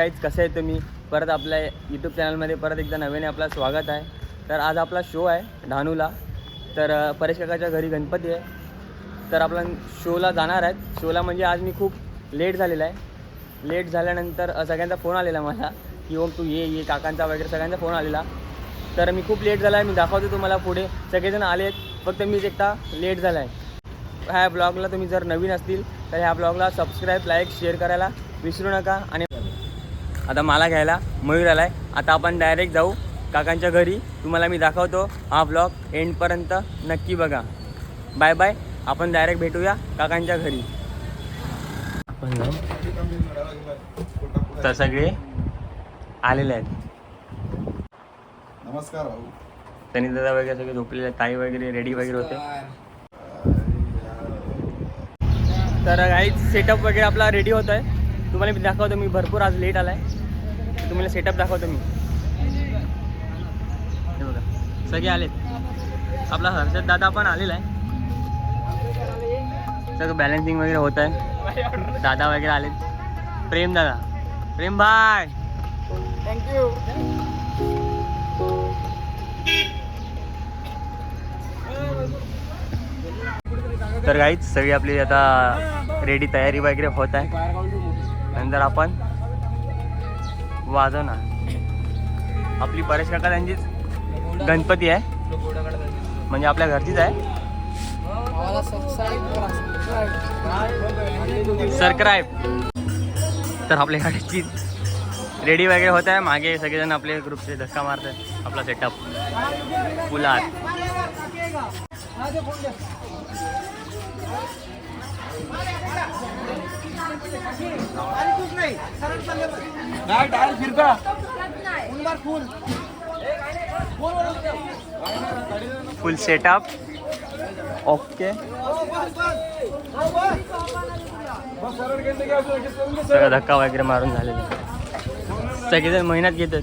Guys कसं आहे तुम्ही? परत आपल्या यूट्यूब चॅनलमध्ये परत एकदा नव्याने आपला स्वागत आहे. तर आज आपला शो आहे डहाणूला तर परेश काकाच्या घरी गणपती आहे. तर आपण शोला जाणार आहेत. शोला म्हणजे आज मी खूप लेट झालेला आहे. लेट झाल्यानंतर सगळ्यांचा फोन आलेला मला की ओम तू ये ये काकांचा वगैरे सगळ्यांचा फोन आलेला. तर मी खूप लेट झाला आहे मी दाखवतो तुम्हाला पुढे. सगळेजण आले आहेत फक्त मीच एकटा लेट झाला आहे. ह्या ब्लॉगला तुम्ही जर नवीन असतील तर ह्या ब्लॉगला सबस्क्राईब लाईक शेअर करायला विसरू नका. आणि आता मला घ्यायला मयूर आला आहे आता आपण डायरेक्ट जाऊ. काकांच्या घरी. तुम्हाला मी दाखवतो. हा ब्लॉग एंडपर्यंत नक्की बघा. बाय बाय आपण डायरेक्ट भेटूया काकांच्या घरी. आपण जाऊ. तर सगळे आलेले आहेत. नमस्कार भाऊ. त्यांनी दादा वगैरे सगळे झोपलेले आहेत. ताई वगैरे रेडी वगैरे होते. तर काहीच सेटअप वगैरे आपला रेडी होत आहे तुम्हाला मी दाखवतो. मी भरपूर आज लेट आला आहे तुम्हाला सेटअप दाखवतो मी. हे बघा. सगळे आलेत. आपला हर्षद दादा पण आलेला आहे. सगळं बॅलन्सिंग वगैरे होत आहे. दादा वगैरे आलेत. प्रेम दादा. प्रेम भाई. थँक्यू तर काहीच सगळी आपली आता रेडी तयारी वगैरे होत आहे. नंतर आपण वाजवणार आपली परेश काका त्यांचीच गणपती आहे. म्हणजे आपल्या घरचीच आहे. सरक्राईब. तर आपल्या गाडीची रेडी वगैरे होत आहे. मागे सगळेजण आपले ग्रुपचे धक्का मारत आहेत आपला सेटअप फुलात. नाही डायल फिरका फुल फुल सेटअप ओके सगळं धक्का वगैरे मारून झालेलं. सगळेजण मेहनत घेतात.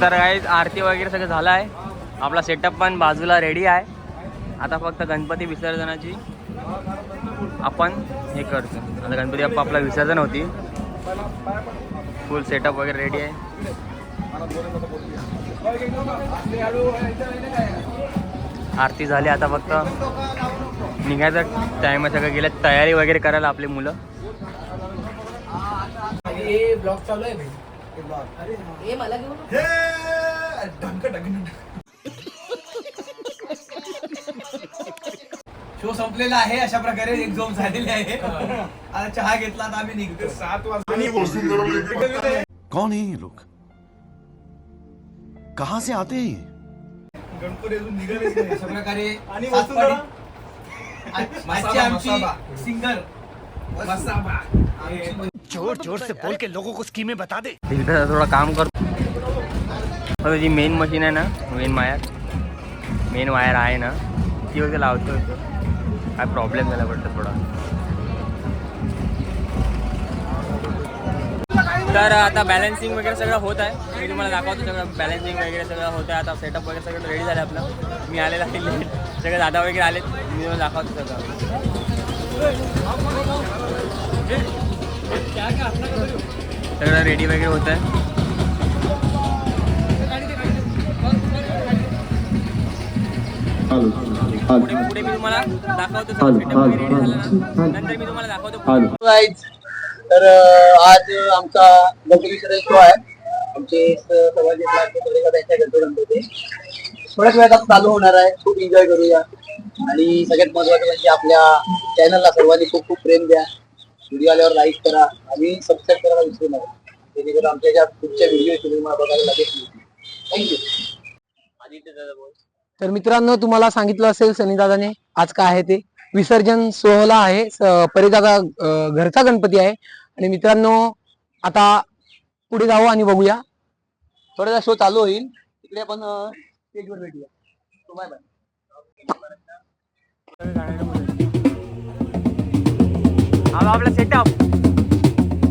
तर काही आरती वगैरे सगळं झालं आहे. आपला सेटअप पण बाजूला रेडी आहे. आता फक्त गणपती विसर्जनाची आपण हे करतो आता गणपती बाप्पा आपला विसर्जन होती. फुल सेटअप वगैरे रेडी आहे. आरती झाली आता फक्त. निघायचं टाईम सगळं. गेलं तयारी वगैरे करायला आपली मुलं. ब्लॉग चालू आहे हे मला घेऊन शो संपलेला आहे अशा प्रकारे एक झोप झालेली आहे आता चहा घेतला आता आम्ही निघतो सात वाजता कौन है ये लोग कहां से आते हैं ये? गणपती अजून निघालेच नाही अशा प्रकारे आणि सात वसुंधरा? पाडी. आज- आजची मसाबा, आमची मसाबा. सिंगर मसाबा आमची ज़ोर ज़ोर से बोल के लोगों को स्कीमें बता दे। थोडं काम करतो आता जी मेन मशीन है ना मेन वायर मेन वायर आहे ना ती वगैरे लावतो काय प्रॉब्लेम झाला वाटतं थोडा। तर आता बॅलन्सिंग वगैरे सगळं होत आहे मी तुम्हाला दाखवतो सगळं बॅलन्सिंग वगैरे सगळं होतं आहे आता सेटअप वगैरे सगळं रेडी झालं आपलं मी आलेला आहे लेट सगळे दादा वगैरे आलेत मी तुम्हाला दाखवतो सगळं सगळं रेडी वगैरे होत आहे पुढे मी तुम्हाला दाखवतो नंतर मी तुम्हाला दाखवतो. तर आज आमचा गणपती शो आहे. आमचे गणपती थोड्याच वेळात चालू होणार आहे. खूप एन्जॉय करूया. आणि सगळ्यात महत्वाचं म्हणजे आपल्या चॅनलला सर्वांनी खूप खूप प्रेम द्या. व्हिडिओ आल्यावर लाईक करा. आणि सबस्क्राईब करायला विसरू नका. जेणेकरून आमच्या ज्या पुढच्या व्हिडिओ तुम्ही मला बघायला लागेल थँक्यू आदित्य दादा बोल. तर मित्रांनो तुम्हाला सांगितलं असेल सनीदादाने आज काय आहे ते? विसर्जन सोहळा आहे. स- परिदादा अं, घरचा गणपती आहे. आणि मित्रांनो आता पुढे जाऊ आणि बघूया. थोडासा शो चालू होईल. तिकडे आपण स्टेजवर भेटूया. बाय बाय हा आपला सेटअप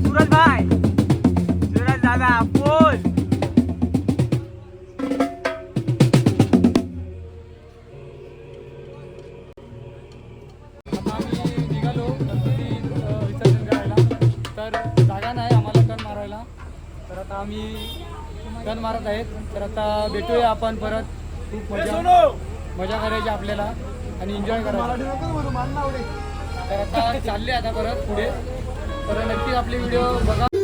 सुरज भाई. सुरज दादा बोल. आम्ही निघालो गणपती अ, विसर्जन करायला. तर जागा नाही आम्हाला कण मारायला. तर आता आम्ही कण मारत आहेत. तर आता भेटूया आपण परत. खूप मजा मजा करायची आपल्याला आणि एन्जॉय करायला. तर आता चालले आता परत पुढे. तर नक्कीच आपले व्हिडिओ बघा.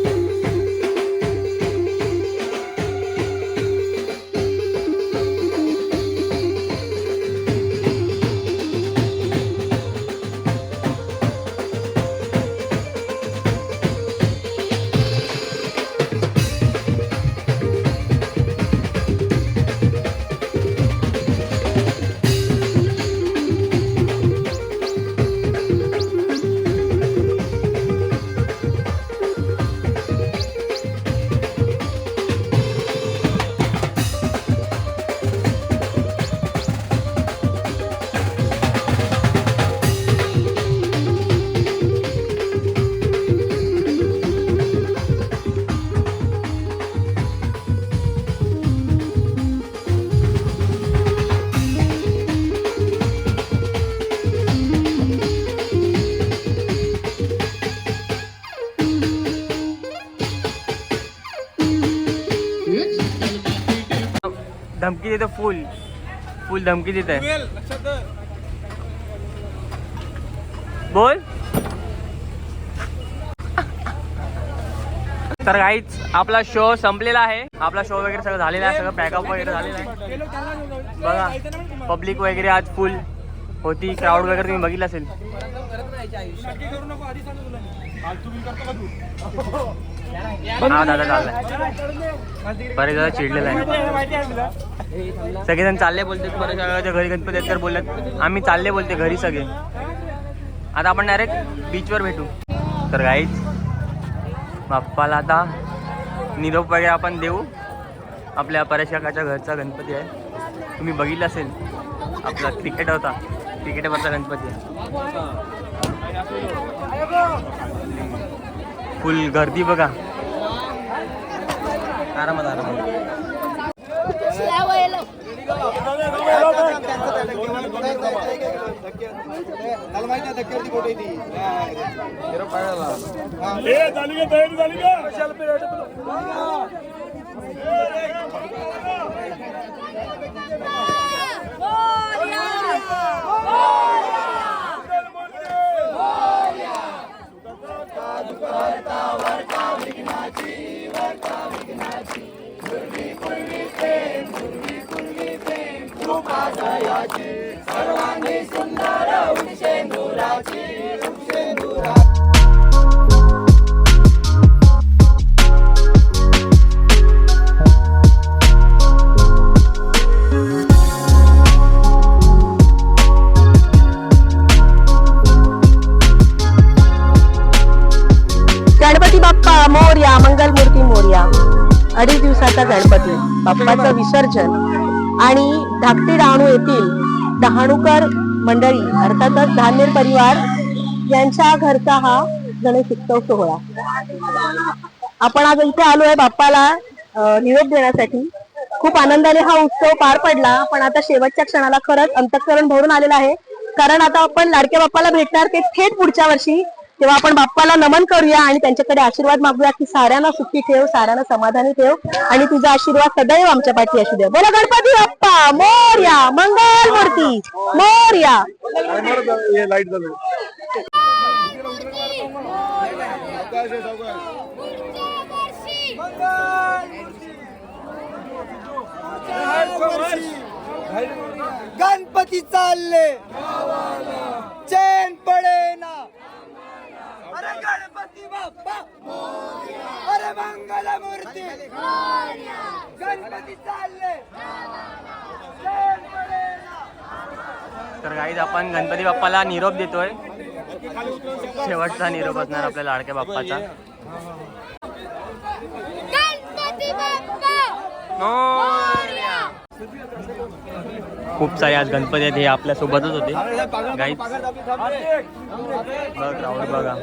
धमकी देतो फुल. फुल धमकी देत. आहे. बोल. तर काहीच आपला शो संपलेला आहे. आपला शो वगैरे सगळं झालेला आहे सगळं पॅकअप वगैरे झालेलं आहे. बघा पब्लिक वगैरे आज फुल होती क्राऊड वगैरे तुम्ही बघितलं असेल. हा दादा चाललाय. बरेच दादा चिडलेला आहे सगळेजण चालले बोलते बरे सगळ्याच्या घरी गणपती आहेत तर बोलत आम्ही चालले बोलते घरी सगळे. आता आपण डायरेक्ट बीचवर भेटू. तर गाईच बाप्पाला आता निरोप वगैरे आपण देऊ. आपल्या परेशाकाच्या घरचा गणपती आहे. तुम्ही बघितलं असेल आपला क्रिकेट होता. क्रिकेटवरचा गणपती आहे. फुल गर्दी बघा. आरामात आरामात त्याला माहिती उपासयाची. सर्वांनी सुंदर आहे ती ए, झाली गणपती बाप्पा मोर्या मंगलमूर्ती मोर्या. अडीच दिवसाचा गणपती. बाप्पाचं विसर्जन. आणि धाकटी डहाणू येथील डहाणूकर मंडळी अर्थातच धान्य परिवार यांच्या घरचा हा गणेश उत्सव सोहळा. आपण आज इथे आलो आहे बाप्पाला निरोप देण्यासाठी. खूप आनंदाने हा उत्सव पार पडला. पण आता शेवटच्या क्षणाला खरंच अंतकरण भरून आलेला आहे. कारण आता आपण लाडक्या बाप्पाला भेटणार ते थेट पुढच्या वर्षी. तेव्हा आपण बाप्पाला नमन करूया आणि त्यांच्याकडे आशीर्वाद मागूया की साऱ्यांना सुखी ठेव साऱ्यांना समाधानी ठेव आणि तुझा आशीर्वाद सदैव आमच्या पाठी असू दे. बोला गणपती बाप्पा मोर्या मंगल मूर्ती मोर्या. गणपती चालले. चैन पडे बाप्पा. अरे मंगल मूर्ती गणपती चालले. तर गाईज आपण गणपती बाप्पाला निरोप देतोय. शेवटचा निरोप असणार आपल्या लाडक्या बाप्पाचा. मोरया. खूप सारे आज गणपती आहेत हे आपल्यासोबतच होते. गाईज बघ राहुल बघा.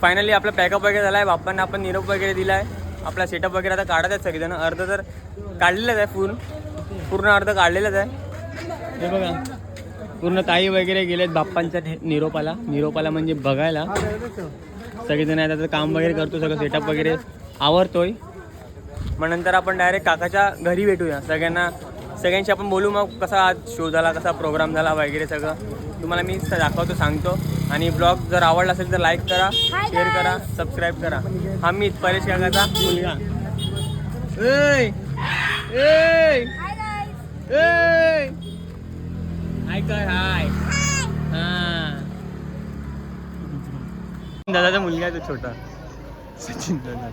फायनली आपला पॅकअप वगैरे झाला आहे. बाप्पांना आपण निरोप वगैरे दिला आहे आपला सेटअप वगैरे आता काढत आहेत सगळेजण. अर्ध तर काढलेलंच आहे पूर्ण पूर्ण अर्ध काढलेलंच आहे. हे बघा. पूर्ण ताई वगैरे गेलेत बाप्पांच्या निरोपाला. निरोपाला म्हणजे बघायला. सगळेजण आहेत आता काम वगैरे करतो सगळं सेटअप वगैरे आवरतोय. मग नंतर आपण डायरेक्ट काकाच्या घरी भेटूया. सगळ्यांना सगळ्यांशी आपण बोलू मग कसा आज शो झाला कसा प्रोग्राम झाला वगैरे सगळं. तुम्हाला मी दाखवतो सांगतो. आणि ब्लॉग जर आवडला असेल तर लाईक करा शेअर करा सबस्क्राईब करा. हा मी परेश काकाचा मुलगा! हाय हाय हा. दादाचा मुलगा आहे तो छोटा. सचिन दादा.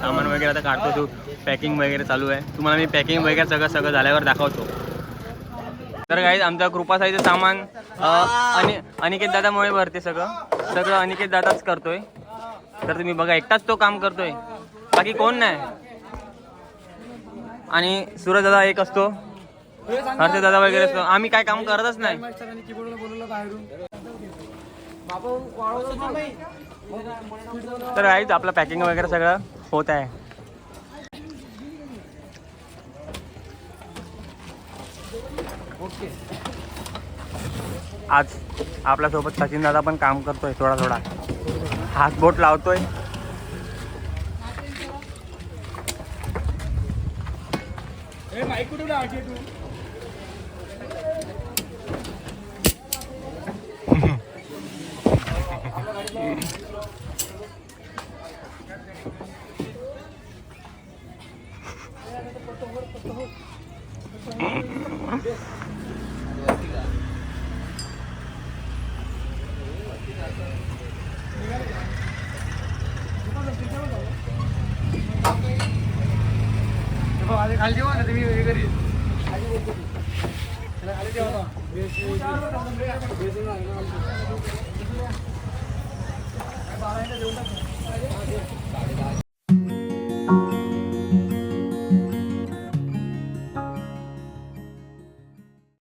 सामान वगैरे आता काढतो तू. पॅकिंग वगैरे चालू आहे. तुम्हाला मी पॅकिंग वगैरे सगळं सगळं झाल्यावर दाखवतो. तर काही आमचा कृपासाईचं सामान अं, अनिकेत दादामुळे भरते सगळं. सगळं अनिकेत दादाच करतोय. तर तुम्ही बघा एकटाच तो काम करतोय. बाकी कोण नाही. आणि सूरज दादा एक असतो. हर्षद दादा वगैरे आम्ही काय काम करतच नाही. तर आहे आपलं पॅकिंग वगैरे सगळं होत आहे. आज आपल्यासोबत सचिन दादा पण काम करतोय थोडा थोडा. हातबोट लावतोय. माईक खाली जेव्हा ना तुम्ही हे घरी खाली जेव्हा बाहर इधर उठा